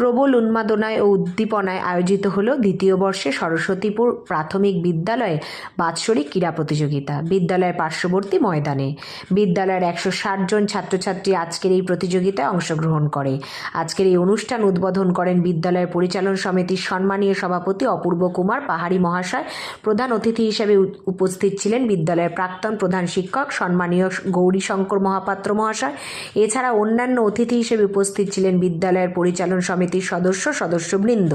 প্রবল উন্মাদনায় ও উদ্দীপনায় আয়োজিত হল দ্বিতীয় বর্ষে সরস্বতীপুর প্রাথমিক বিদ্যালয়ে বাৎসরিক ক্রীড়া প্রতিযোগিতা। বিদ্যালয়ের পার্শ্ববর্তী ময়দানে। বিদ্যালয়ের একশো ষাট জন ছাত্রছাত্রী আজকের এই প্রতিযোগিতায় অংশগ্রহণ করে। আজকের এই অনুষ্ঠান উদ্বোধন করেন বিদ্যালয়ের পরিচালন সমিতির সম্মানীয় সভাপতি অপূর্ব কুমার, পাহাড়ি মহাশয়, প্রধান অতিথি হিসেবে উপস্থিত ছিলেন বিদ্যালয়ের প্রাক্তন প্রধান শিক্ষক, সম্মানীয় গৌরীশঙ্কর মহাপাত্র মহাশয়। এছাড়া অন্যান্য অতিথি হিসেবে উপস্থিত ছিলেন বিদ্যালয়ের পরিচালন সমিতির সদস্য, সদস্যবৃন্দ।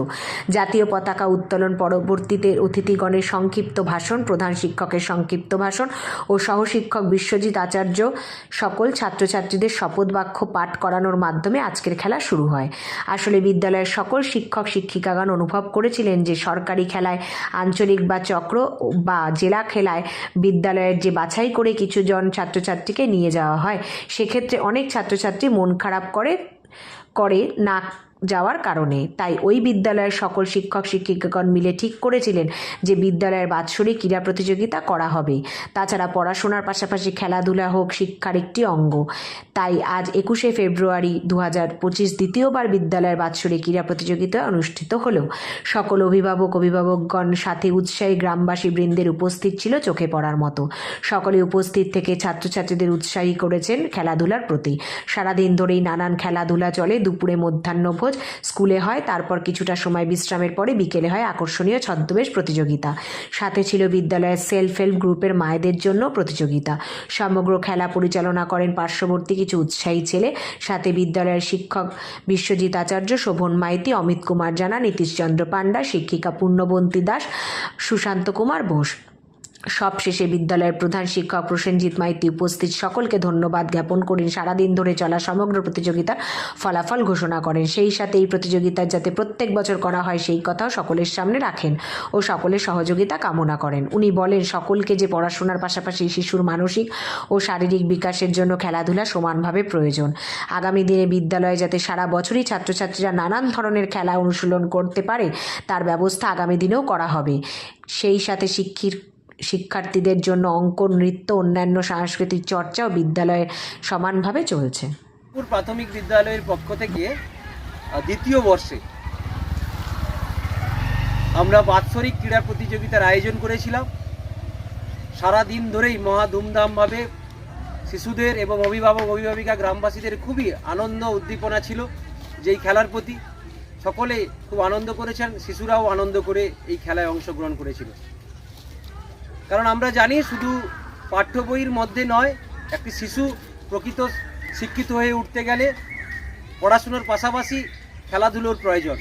জাতীয় পতাকা উত্তোলন পরবর্তীতে অতিথিগণের সংক্ষিপ্ত ভাষণ, প্রধান শিক্ষকের সংক্ষিপ্ত ভাষণ ও সহশিক্ষক বিশ্বজিৎ আচার্য সকল ছাত্রছাত্রীদের শপথ বাক্য পাঠ করানোর মাধ্যমে আজকের খেলা শুরু হয়। আসলে বিদ্যালয়ের সকল শিক্ষক, শিক্ষিকাগণ অনুভব করেছিলেন যে সরকারি খেলায় আঞ্চলিক বা চক্র বা জেলা খেলায় বিদ্যালয়ের যে বাছাই করে কিছু জন ছাত্রছাত্রীকে নিয়ে যাওয়া হয়, সেক্ষেত্রে অনেক ছাত্রছাত্রী মন খারাপ করে করে না যাওয়ার কারণে। তাই ওই বিদ্যালয়ের সকল শিক্ষক, শিক্ষিকাগণ মিলে ঠিক করেছিলেন যে বিদ্যালয়ের বাৎসরিক ক্রীড়া প্রতিযোগিতা করা হবে। তাছাড়া পড়াশোনার পাশাপাশি খেলাধুলা হোক, শিক্ষার একটি অঙ্গ। তাই আজ একুশে ফেব্রুয়ারি দু হাজার পঁচিশ দ্বিতীয়বার বিদ্যালয়ের বাৎসরিক ক্রীড়া প্রতিযোগিতা অনুষ্ঠিত হলো। সকল অভিভাবক, অভিভাবকগণ সাথে উৎসাহী গ্রামবাসী বৃন্দের উপস্থিত ছিল চোখে পড়ার মতো। সকলে উপস্থিত থেকে ছাত্রছাত্রীদের উৎসাহী করেছেন খেলাধুলার প্রতি। সারাদিন ধরেই নানান খেলাধুলা চলে। দুপুরে মধ্যাহ্নভোজ স্কুলে হয়, তারপর কিছুটা সময় বিশ্রামের পরে বিকেলে হয় আকর্ষণীয় ছদ্মবেশ প্রতিযোগিতা। সাথে ছিল বিদ্যালয়ের সেলফ হেল্প গ্রুপের মায়েদের জন্য প্রতিযোগিতা। সমগ্র খেলা পরিচালনা করেন পার্শ্ববর্তী কিছু উৎসাহী ছেলে। সাথে বিদ্যালয়ের শিক্ষক বিশ্বজিৎ আচার্য, শোভন মাইতি, অমিত কুমার জানা নীতিশচন্দ্র পাণ্ডা, শিক্ষিকা পূর্ণবন্তী দাস, সুশান্ত কুমার বোস। সবশেষে বিদ্যালয়ের প্রধান শিক্ষক প্রসেনজিৎ মাইতি উপস্থিত। সকলকে ধন্যবাদ জ্ঞাপন করেন। সারাদিন ধরে চলা সমগ্র প্রতিযোগিতার ফলাফল ঘোষণা করেন। সেই সাথে এই প্রতিযোগিতা যাতে প্রত্যেক বছর করা হয় সেই কথাও সকলের সামনে রাখেন ও সকলের সহযোগিতা কামনা করেন। উনি বলেন, সকলকে যে পড়াশোনার পাশাপাশি শিশুর মানসিক ও শারীরিক বিকাশের জন্য খেলাধুলা সমানভাবে প্রয়োজন। আগামী দিনে বিদ্যালয়ে যাতে সারা বছরই ছাত্রছাত্রীরা নানান ধরনের খেলা অনুশীলন করতে পারে, তার ব্যবস্থা আগামী দিনেও করা হবে। সেই সাথে শিক্ষির শিক্ষার্থীদের জন্য অঙ্ক, নৃত্য, অন্যান্য সাংস্কৃতিক চর্চাও বিদ্যালয়ে সমানভাবে চলছে। পুর প্রাথমিক বিদ্যালয়ের পক্ষ থেকে দ্বিতীয় বর্ষে আমরা বাৎসরিক ক্রীড়া প্রতিযোগিতার আয়োজন করেছিলাম। সারা দিন ধরেই মহা ধুমধামভাবে শিশুদের এবং অভিভাবক, অভিভাবিকা গ্রামবাসীদের খুবই আনন্দ, উদ্দীপনা ছিল যেই খেলার প্রতি। সকলে খুব আনন্দ করেছেন, শিশুরাও আনন্দ করে এই খেলায় অংশগ্রহণ করেছিল। কারণ আমরা জানি শুধু পাঠ্য বইয়ের মধ্যে নয়, একটি শিশু প্রকৃত শিক্ষিত হয়ে উঠতে গেলে পড়াশুনোর পাশাপাশি খেলাধুলোর প্রয়োজন।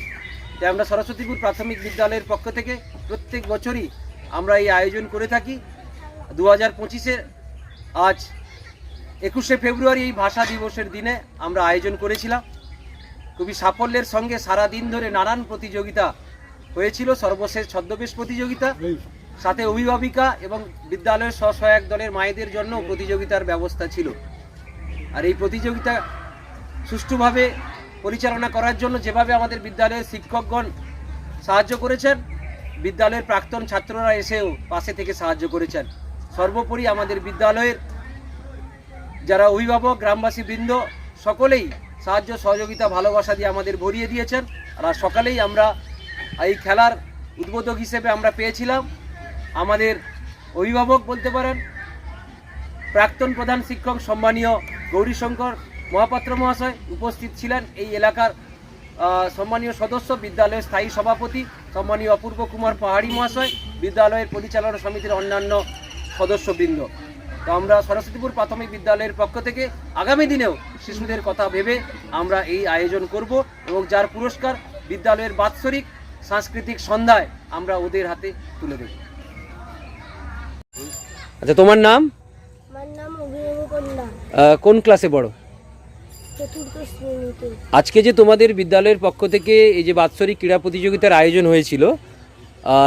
তাই আমরা সরস্বতীপুর প্রাথমিক বিদ্যালয়ের পক্ষ থেকে প্রত্যেক বছরই আমরা এই আয়োজন করে থাকি। দু হাজার পঁচিশের আজ একুশে ফেব্রুয়ারি এই ভাষা দিবসের দিনে আমরা আয়োজন করেছিলাম। খুবই সাফল্যের সঙ্গে সারা দিন ধরে নানান প্রতিযোগিতা হয়েছিল, সর্বশেষ ছদ্মবেশ প্রতিযোগিতা। সাথে অভিভাবিকা এবং বিদ্যালয়ের স্বসহায়ক দলের মায়েদের জন্য প্রতিযোগিতার ব্যবস্থা ছিল। আর এই প্রতিযোগিতা সুষ্ঠুভাবে পরিচালনা করার জন্য যেভাবে আমাদের বিদ্যালয়ের শিক্ষকগণ সাহায্য করেছেন, বিদ্যালয়ের প্রাক্তন ছাত্ররা এসেও পাশে থেকে সাহায্য করেছেন। সর্বোপরি আমাদের বিদ্যালয়ের যারা অভিভাবক, গ্রামবাসী বৃন্দ, সকলেই সাহায্য, সহযোগিতা, ভালোবাসা দিয়ে আমাদের ভরিয়ে দিয়েছেন। আর সকালেই আমরা এই খেলার উদ্বোধক হিসেবে আমরা পেয়েছিলাম। আমাদের অভিভাবক বলতে পারেন, প্রাক্তন প্রধান শিক্ষক সম্মানীয় গৌরীশঙ্কর মহাপাত্র মহাশয় উপস্থিত ছিলেন এই এলাকার সম্মানীয় সদস্য, বিদ্যালয়ের স্থায়ী সভাপতি সম্মানীয় অপূর্ব কুমার পাহাড়ি মহাশয়, বিদ্যালয়ের পরিচালনা সমিতির অন্যান্য সদস্যবৃন্দ। তো আমরা সরস্বতীপুর প্রাথমিক বিদ্যালয়ের পক্ষ থেকে আগামী দিনেও শিশুদের কথা ভেবে আমরা এই আয়োজন করব এবং যার পুরস্কার বিদ্যালয়ের বাৎসরিক সাংস্কৃতিক সন্ধ্যায় আমরা ওদের হাতে তুলে দেব। আচ্ছা তোমার নাম? আমার নাম কোন ক্লাসে পড়ো? আজকে যে তোমাদের বিদ্যালয়ের পক্ষ থেকে এই যে বাৎসরিক ক্রীড়া প্রতিযোগিতার আয়োজন হয়েছিল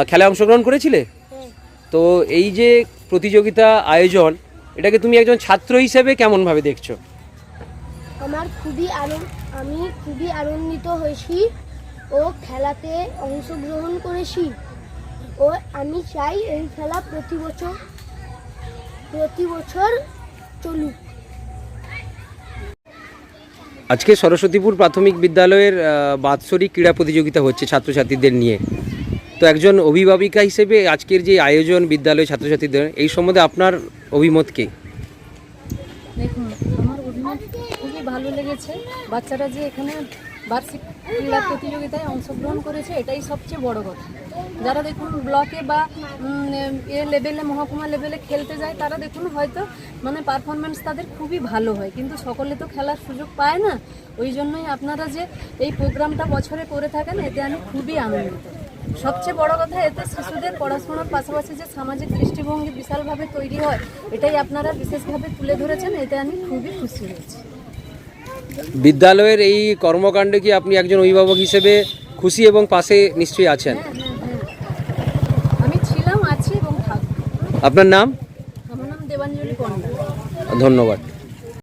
খেলায় অংশগ্রহণ করেছিলে? হ্যাঁ। তো এই যে প্রতিযোগিতা আয়োজন এটাকে তুমি একজন ছাত্র হিসেবে কেমনভাবে দেখছ? আমার খুবই আনন্দ আমি খুবই আনন্দিত হয়েছি। ও খেলাতে অংশগ্রহণ করেছি। ও আমি চাই এই খেলা প্রতি বছর প্রতি বছর চলুক। আজকে সরস্বতীপুর প্রাথমিক বিদ্যালয়ের বাৎসরিক ক্রীড়া প্রতিযোগিতা হচ্ছে ছাত্রছাত্রীদের নিয়ে। তো একজন অভিভাবিকা হিসেবে আজকের যে আয়োজন বিদ্যালয় ছাত্রছাত্রীদের, এই সম্বন্ধে আপনার অভিমত কি? খুবই ভালো লেগেছে। বাচ্চারা যে এখানে বার্ষিক ক্রীড়া প্রতিযোগিতায় অংশগ্রহণ করেছে, এটাই সবচেয়ে বড় কথা। যারা দেখুন ব্লকে বা এ লেভেলে, মহকুমা লেভেলে খেলতে যায়, তারা দেখুন হয়তো মানে পারফরমেন্স তাদের খুবই ভালো হয়। কিন্তু সকলে তো খেলার সুযোগ পায় না। ওই জন্যই আপনারা যে এই প্রোগ্রামটা বছরে করে থাকেন, এতে আমি খুবই আনন্দিত। সবচেয়ে বড় কথা, এতে শিশুদের পড়াশোনার পাশাপাশি যে সামাজিক দৃষ্টিভঙ্গি বিশালভাবে তৈরি হয়, এটাই আপনারা বিশেষভাবে তুলে ধরেছেন, এতে আমি খুবই খুশি হয়েছি। বিদ্যালয়ের এই কর্মকাণ্ডে কি আপনি একজন অভিভাবক হিসেবে খুশি এবং পাশে নিশ্চয়ই আছেন? হ্যাঁ হ্যাঁ হ্যাঁ। আমি ছিলাম আছি এবং আপনার নাম? আমার নাম দেবাঞ্জলি পণ্ডা। ধন্যবাদ।